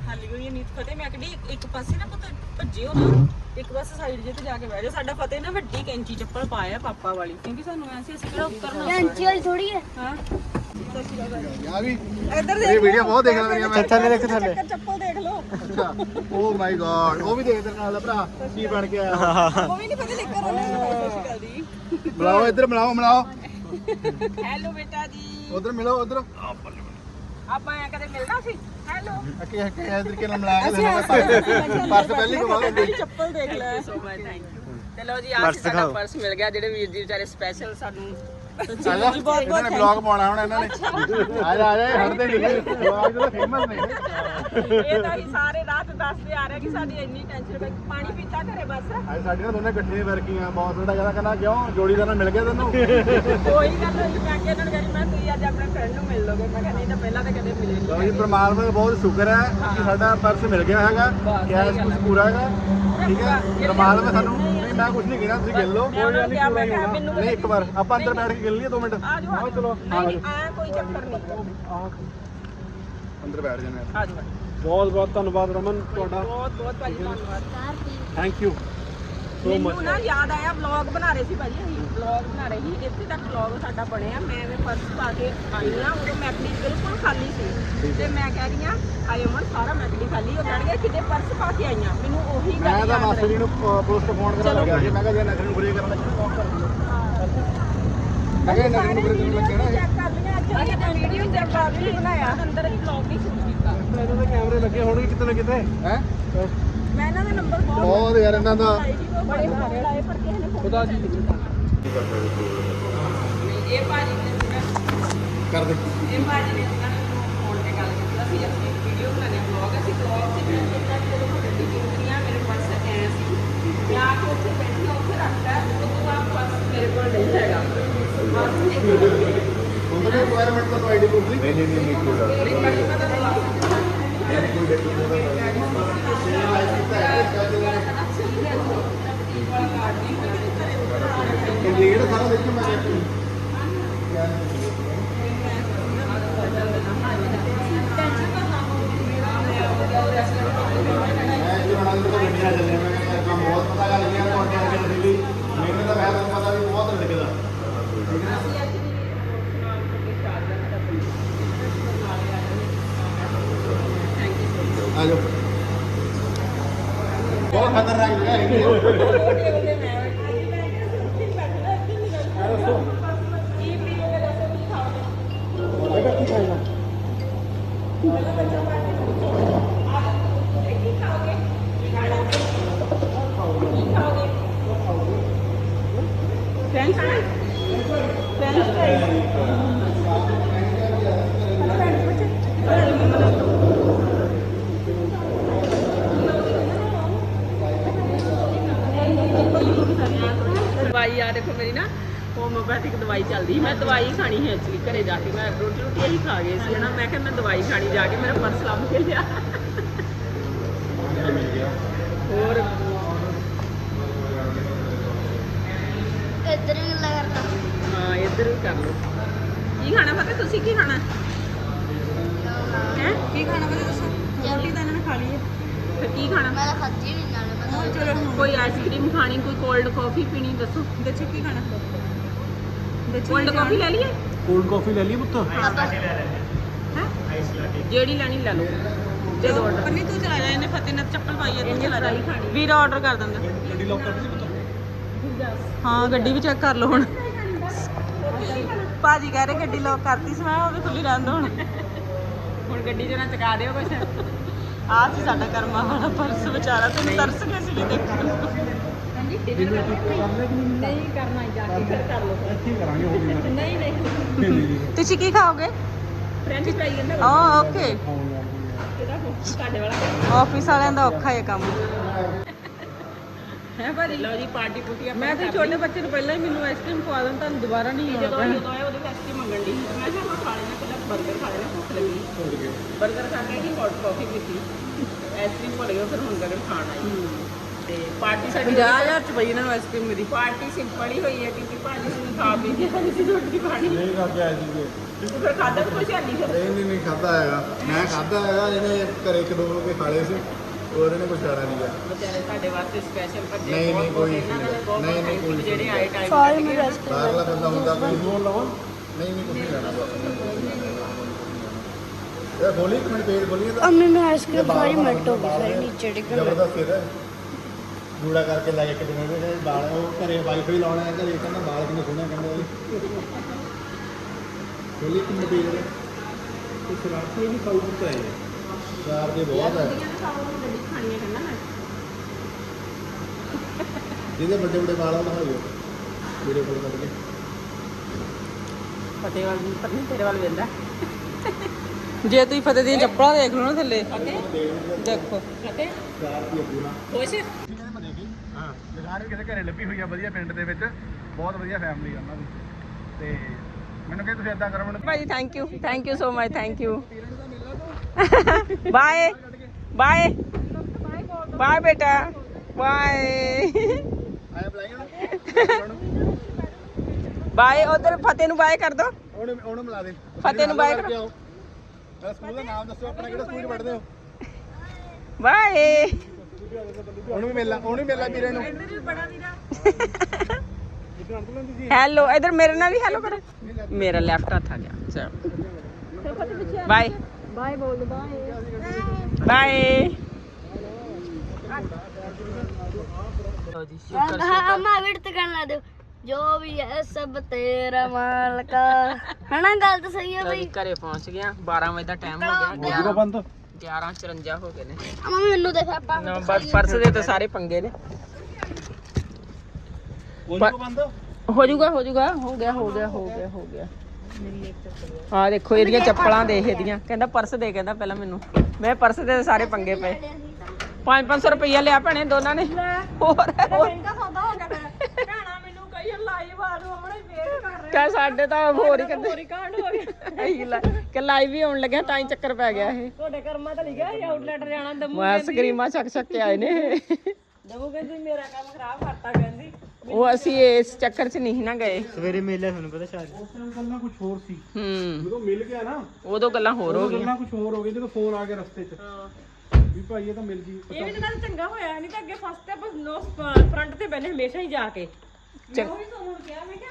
ਹਾਲੀ ਕੋਈ ਨੀਤ ਫਤਿਹ ਮੈਂ ਕਹਿੰਦੀ ਇੱਕ- ਇੱਕ ਪਾਸੇ ਨਾ ਪੁੱਤ ਭੱਜਿਓ ਨਾ ਇੱਕ ਪਾਸੇ ਸਾਈਡ ਜੇ ਤੇ ਜਾ ਕੇ ਬਹਿ ਜਾ ਸਾਡਾ ਫਤਿਹ ਨਾ ਵੱਡੀ ਕੈਂਚੀ ਚੱਪਲ ਪਾਇਆ ਪਾਪਾ ਵਾਲੀ। ਕਿਉਂਕਿ ਸਾਨੂੰ ਐਸੀ ਅਸੀਂ ਕਿਹੜਾ ਉੱਤਰਨਾ ਕੈਂਚੀ ਵਾਲੀ ਥੋੜੀ ਹੈ। ਹਾਂ। ਆ ਵੀ ਇੱਧਰ ਇਹ ਵੀਡੀਓ ਬਹੁਤ ਦੇਖਦਾ ਮੇਰੀਆਂ ਮੈਂ ਥੱਲੇ ਦੇਖ ਥੱਲੇ। ਚੱਪਲ ਦੇਖ ਓ ਮਾਈ ਗॉड ਉਹ ਵੀ ਦੇਖ ਤੇਰੇ ਨਾਲ ਦਾ ਭਰਾ ਕੀ ਬਣ ਕੇ ਆਇਆ। ਉਹ ਵੀ ਨਹੀਂ ਪਤਾ ਨਿਕਲ ਉਹਨੇ ਸਤਿ ਸ਼੍ਰੀ ਅਕਾਲ ਦੀ। ਬੁਲਾਓ ਇੱਧਰ ਬੁਲਾਓ ਬੁਲਾਓ। ਹੈਲੋ ਬੇਟਾ ਜੀ। ਉਧਰ ਮਿਲੋ ਉਧਰ। ਆਪਾਂ ਐ ਕਦੇ ਮਿਲਣਾ ਸੀ? ਹੈਲੋ ਅੱਕੇ ਅੱਕੇ ਇੱਧਰ ਕੇ ਨਾਲ ਮਿਲਾ ਕੇ ਦੇਣਾ ਪਰਸ ਪਹਿਲੀ ਕਮਾ ਲੈਂਦੇ ਚੱਪਲ ਦੇਖ ਲੈ। ਸੋ ਮਚ ਥੈਂਕ ਯੂ ਜੀ ਆਹ ਸਾਡਾ। ਪਰਸ ਮਿਲ ਗਿਆ ਜਿਹੜੇ ਵੀਰ ਜੀ ਵਿਚਾਰੇ ਸਪੈਸ਼ਲ ਸਾਨੂੰ ਆਜਾ ਇਹਨਾਂ ਨੇ ਵਲੌਗ ਪਾਉਣਾ ਹੁਣ ਇਹਨਾਂ ਨੇ। ਆਜਾ ਆਜਾ ਹਟਦੇ ਨਹੀਂ। ਵਲੌਗ ਜਿਹੜਾ ਫੇਮਸ ਨੇ। ਇਹ ਤਾਂ ਹੀ ਸਾਰੇ ਰਾਤ ਦੱਸਦੇ ਆ ਰਹੇ ਕਿ ਸਾਡੀ ਇੰਨੀ ਟੈਨਸ਼ਨ ਪਈ। ਪਾਣੀ ਪੀਤਾ ਘਰੇ ਬਸ। ਅੱਜ ਸਾਡੀਆਂ ਦੋਨੇ ਇਕੱਠੀਆਂ ਵਰਕੀਆਂ ਬੌਸ ਦਾ ਕਹਿੰਦਾ ਕਹਿੰਦਾ ਕਿਉਂ? ਜੋੜੀ ਦਾ ਨਾ ਮਿਲ ਗਿਆ ਤੈਨੂੰ? ਕੋਈ ਗੱਲ ਨਹੀਂ ਮੈਂ ਕਿਹਾ ਇਹਨਾਂ ਨੂੰ ਕਹਿੰਦੀ ਮੈਂ ਤੁਸੀਂ ਅੱਜ ਆਪਣੇ ਫਰੈਂਡ ਨੂੰ ਮਿਲ ਲੋਗੇ ਮੈਂ ਕਿਹਾ ਨਹੀਂ ਤਾਂ ਪਹਿਲਾਂ ਤਾਂ ਕਦੇ ਮਿਲੇ ਲਓ ਨਹੀਂ ਜੀ ਪ੍ਰਮਾਤਮਾ ਦਾ ਬਹੁਤ ਸ਼ੁਕਰ ਹੈ ਕਿ ਸਾਡਾ ਪਰਸ ਮਿਲ ਗਿਆ ਹੈਗਾ ਕੈਸ਼ ਕੁਝ। ਪੂਰਾ ਹੈਗਾ। ਠੀਕ ਹੈ? ਪ੍ਰਮਾਤਮਾ ਸਾਨੂੰ ਮੈਂ ਕੁਝ ਨਹੀਂ ਕਹਿਣਾ ਤੁਸੀਂ ਗਿਣ ਲਓ। ਮੈਂ ਉਹਨਾਂ ਨੂੰ ਕਿਹਾ ਮੈਂ ਕਿਹਾ ਮੈਨੂੰ ਨਹੀਂ ਇੱਕ ਵਾਰ। ਆਪਾਂ ਅੰਦਰ ਬੈਠ ਕੇ ਗਿਣ ਲਈਏ 2 ਮਿੰਟ। ਆ ਜਾਓ ਆਓ ਚਲੋ। ਨਹੀਂ ਨਹੀਂ ਆ ਕੋਈ ਚੱਕਰ ਨਹੀਂ। ਅੰਦਰ ਬੈਠ ਜਾਂਦੇ ਹਾਂ ਆ। ਜਾਓ ਬਹੁਤ ਬਹੁਤ ਧੰਨਵਾਦ ਰਮਨ ਤੁਹਾਡਾ। ਬਹੁਤ ਬਹੁਤ ਭਾਜੀ ਧੰਨਵਾਦ। ਥੈਂਕ ਯੂ ਮੈਨੂੰ ਨਾ ਯਾਦ ਆਇਆ ਵਲੌਗ ਬਣਾ ਰਹੇ ਸੀ ਭਾਜੀ ਅਸੀਂ ਵਲੌਗ ਬਣਾ ਰਹੇ ਸੀ। ਇੱਥੇ ਤੱਕ ਵਲੌਗ ਸਾਡਾ ਬਣਿਆ। ਮੈਂ ਐਵੇਂ ਪਰਸ ਪਾ ਕੇ ਆਈ ਆ ਉਦੋਂ ਮੈਕਡੀ ਬਿਲਕੁਲ ਖਾਲੀ ਸੀ। ਤੇ ਮੈਂ ਕਹਿ ਰਹੀ ਆ ਹਾਏ ਅਮਨ ਸਾਰਾ ਮੈਕਡੀ ਖਾਲੀ ਉਹ ਕਹਿਣਗੇ ਕਿਤੇ ਪਰਸ ਪਾ ਕੇ ਆਈਆਂ। ਮੈਨੂੰ ਉਹੀ ਮੈਂ ਗੱਲ ਤਾਂ ਯਾਦ ਮਾਸਟਰ ਜੀ ਰਹੀ। ਨੂੰ ਪੁਲਿਸ ਤੋਂ ਫੋਨ ਕਰਨ ਲੱਗਾ ਸੀ। ਮੈਂ ਕਿਹਾ ਜੇ ਨਖਰੇ ਨੂੰ ਬੁਰੇ ਕਰਨ ਲੱਗੇ ਫੋਨ ਕਰ ਦਿਓ। ਮੈਂ ਕਿਹਾ ਨਖਰੇ ਨੂੰ ਬੁਰੇ ਕਰਨ ਲੱਗੇ ਨਾ ਚੈੱਕ ਕਰ ਲਈਆਂ ਅੱਜ ਮੈਂ ਵੀਡੀਓ ਚੈੱਕ ਕਰ ਲਈ ਬਣਾਇਆ ਅੰਦਰ ਹੀ ਵਲੌਗ ਨਹੀਂ ਸ਼ੂਟ ਕੀਤਾ। ਇਹਨਾਂ ਦੇ ਕੈਮਰੇ ਲੱਗੇ ਹੋਣਗੇ ਕਿਤੇ ਨਾ ਕਿਤੇ। ਹੈ? ਮੈਂ ਇਹਨਾਂ ਦੇ ਨੰਬਰ ਬਹੁਤ ਬਹੁਤ ਯਾਰ ਇਹਨਾਂ ਦਾ। ਬੜੇ ਫੋਨ ਲਾਏ ਪਰ ਕਿਸੇ ਨੇ ਖੁਦਾ ਜੀ ਇਹ ਭਾਜੀ ਨੇ ਕਰ ਦੇ। ਇਹ ਭਾਜੀ ਨੇ ਜਿਹੜਾ ਫੋਨ ਤੇ ਗੱਲ ਕੀਤੀ ਅਸੀਂ ਆਪਣੀ ਵੀਡੀਓ ਬਣਾਣੇ ਵਲੌਗ ਅਸੀਂ ਵਲੌਗ ਤੇ ਮੈਂ ਕਿਹਾ ਜਦੋਂ ਮੈਂ ਗੱਡੀ ਉਤਰੀਆਂ ਮੇਰੇ ਪਰਸ ਆਇਆ ਸੀ। ਮੈਂ ਆ ਕੇ ਉੱਥੇ ਬੈਠੀ ਹਾਂ, ਉੱਥੇ ਰੱਖਤਾ ਉਸ ਤੋਂ ਬਾਅਦ ਪਰਸ ਮੇਰੇ ਕੋਲ ਨਹੀਂ ਹੈਗਾ। ਉਹਨਾਂ ਦੇ ਰਿਕੁਆਇਰਮੈਂਟ ਤਾਂ ਆਈਡੀ ਪ੍ਰੂਫ ਦੀ ਨਹੀਂ ਨਹੀਂ ਨਹੀਂ। ਇੰਡੀਕੇਟਰ ਸਾਰਾ ਦੇਖੋ ਮੈਂ ਦੇਖੀ ਮੈਂ ਜੋ 你们那么凶吗 ਦਵਾਈ ਚੱਲਦੀ। ਮੈਂ ਦਵਾਈ ਖਾਣੀ ਹੈ ਐਕਚੁਅਲੀ ਘਰੇ ਜਾ ਕੇ ਮੈਂ ਰੋਟੀ ਰੋਟੀ ਇਹੀ ਖਾ ਗਈ ਸੀ ਹਨਾ। ਮੈਂ ਕਿਹਾ ਮੈਂ ਦਵਾਈ ਖਾਣੀ ਜਾ ਕੇ ਮੇਰਾ ਪਰਸ ਲੱਭ ਕੇ ਲਿਆ। ਹੋਰ? ਇੱਧਰ ਹੀ ਗੱਲਾਂ ਕਰਦਾ ਹਾਂ ਇੱਧਰ ਵੀ ਕਰ ਲਓ। ਕੀ ਖਾਣਾ ਪਤਾ ਤੁਸੀਂ ਕੀ ਖਾਣਾ? ਹੈ? ਕੀ ਖਾਣਾ ਪਤਾ ਦੱਸੋ? ਰੋਟੀ ਤਾਂ ਇਹਨਾਂ ਨੇ ਖਾ ਲਈ ਹੈ। ਫਿਰ ਕੀ ਖਾਣਾ? ਮੈਂ ਤਾਂ ਖਾਧੀ ਵੀ ਨਾਲ ਪਤਾ ਚਲੋ। ਕੋਈ ਆਈਸਕ੍ਰੀਮ ਖਾਣੀ ਕੋਈ ਕੋਲਡ ਕਾਫੀ ਪੀਣੀ ਦੱਸੋ। ਦੱਸੋ ਕੀ ਖਾਣਾ। ਕੋਲਡ ਕਾਫੀ ਲੈ ਲਈਏ? ਕੋਲਡ ਕਾਫੀ ਲੈ ਲਈ ਪੁੱਤ? ਜਿਹੜੀ ਲੈਣੀ ਲੈ ਲਓ। ਦੇ ਦੋ ਆਰਡਰ ਪੰਨੀ ਤੂੰ ਚਲਾ ਜਾ ਇਹਨੇ ਫਤਿਹ ਨੇ ਚੱਪਲ ਪਾਈ ਹੈ ਤੂੰ ਚਲਾ ਜਾ। ਵੀਰ ਆਰਡਰ ਕਰ ਦਿੰਦਾ। ਗੱਡੀ ਲੌਕ ਕਰ ਪੁੱਤ? ਹਾਂ ਗੱਡੀ ਵੀ ਚੈੱਕ ਕਰ ਲਓ ਹੁਣ। ਭਾਜੀ ਕਹਿ ਰਹੇ ਗੱਡੀ ਲੋਕ ਕਰਤੀ ਸੀ ਮੈਂ ਕਿਹਾ ਉਹਦੇ ਖੁੱਲੀ ਰਹਿਣ ਦੋ ਹੁਣ। ਹੁਣ ਗੱਡੀ ਨਾ ਚਕਾ ਦਿਓ ਕੁਛ। ਆਹ ਸੀ ਸਾਡਾ ਕਰਮਾ ਵਾਲਾ ਪਰਸ ਵਿਚਾਰਾ ਤੈਨੂੰ ਤਰਸ ਗਏ ਸੀ ਦੇਖਣ। ਨੂੰ ਨਹੀਂ ਕਰਨਾ ਜਾ ਕੇ। ਫਿਰ ਕਰ ਲਓ ਇੱਥੇ ਹੀ ਕਰਾਂਗੇ ਹੋ ਗਈ ਨਹੀਂ ਨਹੀਂ। ਤੁਸੀਂ ਕੀ ਖਾਓਗੇ? ਫ੍ਰੈਂਚ ਫਰਾਈ ਕਹਿੰਦਾ ਹਾਂ ਓਕੇ ਇਹਦਾ ਤੁਹਾਡੇ ਵਾਲਾ ਆਫਿਸ ਵਾਲਿਆਂ ਦਾ ਔਖਾ ਹੈ ਕੰਮ। ਹੈ ਭਾਜੀ? ਲਓ ਜੀ ਪਾਰਟੀ ਪੁੱਟੀ ਆਪਾਂ ਮੈਂ ਤੇ ਛੋਟੇ ਬੱਚੇ ਨੂੰ ਪਹਿਲਾਂ ਹੀ ਮੈਨੂੰ ਆਈਸਕ੍ਰੀਮ ਖਵਾ ਦਾਂ ਤੁਹਾਨੂੰ ਦੁਬਾਰਾ ਨਹੀਂ ਆਉਣਾ ਜਦੋਂ ਆਇਆ ਉਹਦੇ ਵਾਸਤੇ ਮੰਗਣ ਦੀ ਮੈਂ ਕਿਹਾ ਆਪਾਂ ਖਾ ਲੈਣਾ ਪਹਿਲਾਂ 버ਗਰ ਖਾ ਲੈਣਾ ਭੁੱਖ ਲੱਗੀ। 버ਗਰ ਖਾ ਕੇ ਹੀ ਹੌਟ ਕਾਫੀ ਪੀਤੀ। ਆਈਸਕ੍ਰੀਮ ਭੁੱਲ ਗਏ ਫਿਰ ਹੁਣ ਗਗਨ ਖਾਣ ਆਈ। ਤੇ ਪਾਰਟੀ ਸਾਡੀ 50000 ਚ ਪਈ ਇਹਨਾਂ ਨੂੰ ਆਈਸਕ੍ਰੀਮ ਮੇਰੀ। ਪਾਰਟੀ ਸਿੰਪਲ ਹੀ ਹੋਈ ਹੈ ਕਿਉਂਕਿ ਭਾਜੀ ਨੂੰ ਖਾ ਪੀ ਕੇ ਹਰੀ ਸੀ ਰੋਟੀ ਖਾਣੀ ਨਹੀਂ ਕਰਕੇ ਆਏ ਸੀਗੇ। ਤੇ ਫਿਰ ਖਾਦਾ ਵੀ ਕੁਛ ਨਹੀਂ ਫਿਰ। ਨਹੀਂ ਨਹੀਂ ਨਹੀਂ ਖਾਦਾ ਹੈਗਾ। ਮੈਂ ਖਾਦਾ ਹੈਗਾ ਇਹਨੇ ਘਰੇ ਇੱਕ ਦੋ ਕੇ ਖਾ ਲਏ ਸੀ। ਉਹਦੇ ਨੇ ਕੁਛ ਖਾਣਾ ਨਹੀਂ ਗਾ ਵਿਚਾਰੇ ਤੁਹਾਡੇ ਵਾਸਤੇ ਸਪੈਸ਼ਲ ਭੱਜੇ ਨਹੀਂ, ਨਹੀਂ, ਬਹੁਤ- ਕੋਈ ਇਹਨਾਂ ਦਾ ਬਹੁਤ ਨਹੀਂ, ਨਹੀਂ, thank you ਕੋਈ ਜਿਹੜੇ ਆਏ ਟਾਈਮ ਸਾਰੇ ਮੇਰੇ ਆਈਸਕ੍ਰੀਮ ਬਾਹਰਲਾ ਬੰਦਾ ਹੁੰਦਾ ਕੋਈ ਫੋਨ ਲਵਾਂ। ਨਹੀਂ ਨਹੀਂ ਕੁਛ ਨਹੀਂ ਲੈਣਾ ਇਹ ਗੋਲੀ ਇੱਕ ਮਿੰਟ ਪੇਜ ਗੋਲੀ ਦਾ ਅੰਮੀ ਮੈਂ ਆਈਸਕ੍ਰੀਮ ਸਾਰੀ ਮਿਲਟ ਹੋ ਗਈ ਸਾਰੀ ਨੀਚੇ ਡਿੱਗਣ ਲੱਗ ਜ਼ਬਰਦਸਤ ਇਹਦਾ। ਜੂੜਾ ਕਰਕੇ ਲੈ ਕੇ ਕਿਤੇ ਨੇ ਬਾਲ ਉਹ ਘਰੇ ਵਾਈਫਾਈ ਲਾਉਣਾ ਹੈ ਘਰੇ ਕਹਿੰਦਾ ਬਾਲ ਕਿੰਨੇ ਸੋਹਣੇ ਕਹਿੰਦੇ ਗੋਲੀ ਇੱਕ ਮਿੰਟ ਪੇਜ ਦੇ। ਤੇ ਸ਼ਰਾਬ ਕੋਈ ਵੀ ਪਾਊਡਰ ਤਾਂ ਹੈ ਸ਼ਰਾਬ ਦੇ ਬਹੁਤ ਹੈ ਖਾਣੀਆਂ ਕਹਿੰਦਾ ਮੈਂ। ਜਿਹਦੇ ਵੱਡੇ ਵੱਡੇ ਵਾਲ ਆ ਉਹ ਦਿਖਾਈਓ ਵੀਡੀਓ ਕੋਲ ਕੱਢ ਕੇ। ਫਤਿਹ ਵਾਲ ਪਤਨੀ ਤੇਰੇ ਵੱਲ ਵੇਂਦਾ ਜੇ ਤੁਸੀਂ ਫਤਿਹ ਦੀਆਂ ਚੱਪਲਾਂ ਦੇਖ ਲਓ ਨਾ ਥੱਲੇ। ਦੇਖੋ। ਫਤਿਹ? ਪੂਰਾ ਖੁਸ਼? ਲਗਾਰੇ ਕਿਸੇ ਘਰੇ ਲੱਭੀ ਹੋਈ ਆ ਵਧੀਆ ਪਿੰਡ ਦੇ ਵਿੱਚ ਬਹੁਤ ਵਧੀਆ ਫੈਮਿਲੀ ਆ ਉਹਨਾਂ ਦੀ। ਤੇ ਮੈਨੂੰ ਕਹਿੰਦੇ ਤੁਸੀਂ ਏਦਾਂ ਕਰੋ ਮੈਨੂੰ ਭਾਜੀ thank you thank you so much thank you bye bye bye ਬੇਟਾ ਬਾਏ ਆਇਆ ਬਾਏ ਉਧਰ ਫਤਿਹ ਨੂੰ ਬਾਏ ਕਰ ਦੋ। ਉਹਨੂੰ ਉਹਨੂੰ ਮਿਲਾ ਦੇ। ਫਤਿਹ ਨੂੰ ਬਾਏ ਮੇਰਾ ਸਕੂਲ ਦਾ ਨਾਮ ਦੱਸੋ ਆਪਣਾ ਕਿਹੜਾ ਸਕੂਲ ਪੜ੍ਹਦੇ ਹੋ? ਬਾਏ ਉਹਨੂੰ ਵੀ ਮਿਲਣਾ ਉਹਨੂੰ ਵੀ ਮਿਲਣਾ ਵੀਰੇ ਨੂੰ। ਹੈਲੋ ਇਧਰ ਮੇਰੇ ਨਾਲ ਵੀ ਹੈਲੋ ਕਰੋ। ਮੇਰਾ ਲੈਫਟ ਹੱਥ ਆ ਗਿਆ। ਚਲੋ। ਬਾਏ ਬਾਏ ਬੋਲ ਬਾਏ ਬਾਏ ਹਾਂ ਮੈਂ ਵਿੜਤ ਕਰਨਾ ਦਿਓ। ਜੋ ਵੀ ਹੈ ਸਭ ਤੇਰਾ ਮਾਲਕਾ। ਹਨਾ ਗੱਲ ਤਾਂ ਸਹੀ ਹੈ ਬਈ। ਘਰੇ ਪਹੁੰਚ ਗਿਆ 12 ਵਜੇ ਦਾ ਟਾਈਮ ਹੋ ਗਿਆ। ਜਦੋਂ ਬੰਦ। 11:54 ਹੋ ਗਏ ਨੇ। ਅਮਾ ਮੈਨੂੰ ਦੇ ਪਾਪਾ ਨਾ ਬਸ ਪਰਸ ਦੇ ਤਾਂ ਸਾਰੇ ਪੰਗੇ ਨੇ। ਉਹ ਪਰ- ਬੰਦ ਹੋ? ਜਾਊਗਾ ਹੋ ਜਾਊਗਾ ਹੋ ਗਿਆ ਹੋ ਗਿਆ ਹੋ ਗਿਆ ਹੋ ਗਿਆ। ਆ ਦੇਖੋ ਇਹਦੀਆਂ ਚੱਪਲਾਂ ਦੇਖ ਇਹਦੀਆਂ। ਕਹਿੰਦਾ ਪਰਸ ਦੇ ਕਹਿੰਦਾ ਪਹਿਲਾਂ ਮੈਨੂੰ। ਮੈਂ ਪਰਸ ਦੇ ਸਾਰੇ ਪੰਗੇ ਪਏ। 5-500 ਰੁਪਈਆ ਲਿਆ ਭੈਣੇ ਦੋਨਾਂ ਨੇ। ਹੋਰ। ਹੋਰ ਭੈਣਾ ਮੈਨੂੰ ਕਹੀ ਲਾਈਵ ਆ ਨੂੰ ਹਮਣੇ ਕਹ ਸਾਡੇ ਤਾਂ ਹੋਰ ਹੀ ਕਹਿੰਦੇ। ਹੋਰੀ ਕਾਂਡ ਹੋ ਗਿਆ ਕਿ ਲਾਈਵ ਵੀ ਆਉਣ ਲੱਗਿਆ ਤਾਂ ਹੀ ਚੱਕਰ ਪੈ ਗਿਆ ਇਹ। ਤੁਹਾਡੇ ਕਰਮਾਂ ਤਾਂ ਲਿਖਿਆ ਸੀ ਆਊਟਲੈਟ ਜਾਣਾ ਦਮੂ ਬਸ ਗਰੀਮਾ ਛਕ ਛਕ ਕੇ ਆਏ ਨੇ। ਇਹ। ਦਮੂ ਕਹਿੰਦੀ ਮੇਰਾ ਕੰਮ ਖਰਾਬ ਕਰਤਾ ਕਹਿੰਦੀ। ਉਹ ਅਸੀਂ ਇਸ ਚੱਕਰ 'ਚ ਨਹੀਂ ਨਾ ਗਏ। ਸਵੇਰੇ ਮੇਲਾ ਤੁਹਾਨੂੰ ਪਤਾ ਸ਼ਾਇਦ। ਉਸ ਟਾਈਮ ਗੱਲਾਂ ਕੁਝ ਹੋਰ ਸੀ। ਹੂੰ। ਜਦੋਂ ਮਿਲ ਗਿਆ ਨਾ ਉਦੋਂ ਗੱਲਾਂ ਹੋਰ ਹੋ ਗਈਆਂ। ਗੱਲਾਂ ਕੁਝ ਹੋਰ ਹੋ ਗਈਆਂ ਜਦੋਂ ਫੋਨ ਆ ਗਿਆ ਰਸਤੇ 'ਚ। ਵੀ ਭਾਈ ਇਹ ਤਾਂ ਮਿਲ ਗਈ ਇਹ ਵੀ ਤਾਂ ਗੱਲ ਚੰਗਾ ਹੋਇਆ ਨਹੀਂ ਤਾਂ ਅੱਗੇ ਫਸਟ ਤੇ ਆਪਾਂ ਨੋ ਫਰੰਟ ਤੇ ਬੈਨੇ ਹਮੇਸ਼ਾ ਹੀ ਜਾ ਕੇ।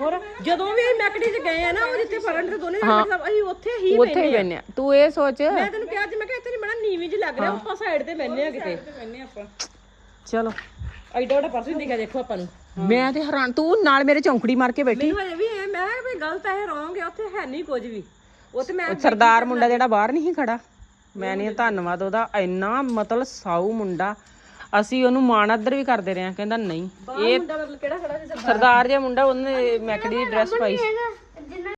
ਹੋਰ ਜਦੋਂ ਵੀ ਅਸੀਂ ਮੈਕਡੀ ਚ ਗਏ ਆ ਨਾ ਉਹ ਜਿੱਥੇ ਫਰੰਟ ਤੇ ਦੋਨੇ ਜਣੇ ਮਤਲਬ ਅਸੀਂ ਉੱਥੇ ਹੀ ਉੱਥੇ ਹੀ ਬੈਨੇ ਤੂੰ ਇਹ ਸੋਚ। ਮੈਂ ਤੈਨੂੰ ਕਿਹਾ ਸੀ ਮੈਂ ਕਿਹਾ ਇੱਥੇ ਨਹੀਂ ਬੜਾ ਨੀਵੀਂ ਜਿਹੀ ਲੱਗ ਰਿਹਾ ਆਪਾਂ ਸਾਈਡ ਤੇ ਬੈਨੇ ਆ ਕਿਤੇ। ਬੈਨੇ ਆਪਾਂ। ਚਲੋ। ਐਡਾ ਵੱਡਾ ਪਰਸ ਦਿਖਿਆ ਦੇਖੋ ਆਪਾਂ ਨੂੰ। ਮੈਂ ਤੇ ਹੈਰਾਨ ਤੂੰ ਨਾਲ ਮੇਰੇ ਚੌਂਕੜੀ ਮਾਰ ਕੇ ਬੈਠੀ। ਮੈਨੂੰ ਹਜੇ ਵੀ ਇਹ ਮੈਂ ਕਿਹਾ ਵੀ ਗਲਤ ਹੈ ਰੋਂਗ ਹੈ ਉੱਥੇ ਹੈ ਨਹੀਂ ਕੁਝ ਵੀ। ਉੱਥੇ ਮੈਂ ਉਹ ਸਰਦਾਰ ਮੁੰਡਾ ਜਿਹੜਾ ਬਾਹਰ ਨਹੀਂ ਸੀ ਖੜਾ ਮੈਂ ਨਹੀਂ। ਧੰਨਵਾਦ ਉਹਦਾ ਇੰਨਾ ਮਤਲਬ ਸਾਊ ਮੁੰਡਾ। ਅਸੀਂ ਉਹਨੂੰ ਮਾਣ ਆਦਰ ਵੀ ਕਰਦੇ ਰਹੇ ਹਾਂ ਕਹਿੰਦਾ ਨਹੀਂ। ਇਹ ਮੁੰਡਾ ਮਤਲਬ ਕਿਹੜਾ ਖੜਾ ਸੀ? ਸਰਦਾਰ ਜਿਹਾ ਮੁੰਡਾ ਉਹਨੇ ਮੈਕਡੀ ਦੀ ਡਰੈਸ ਪਾਈ ਸੀ।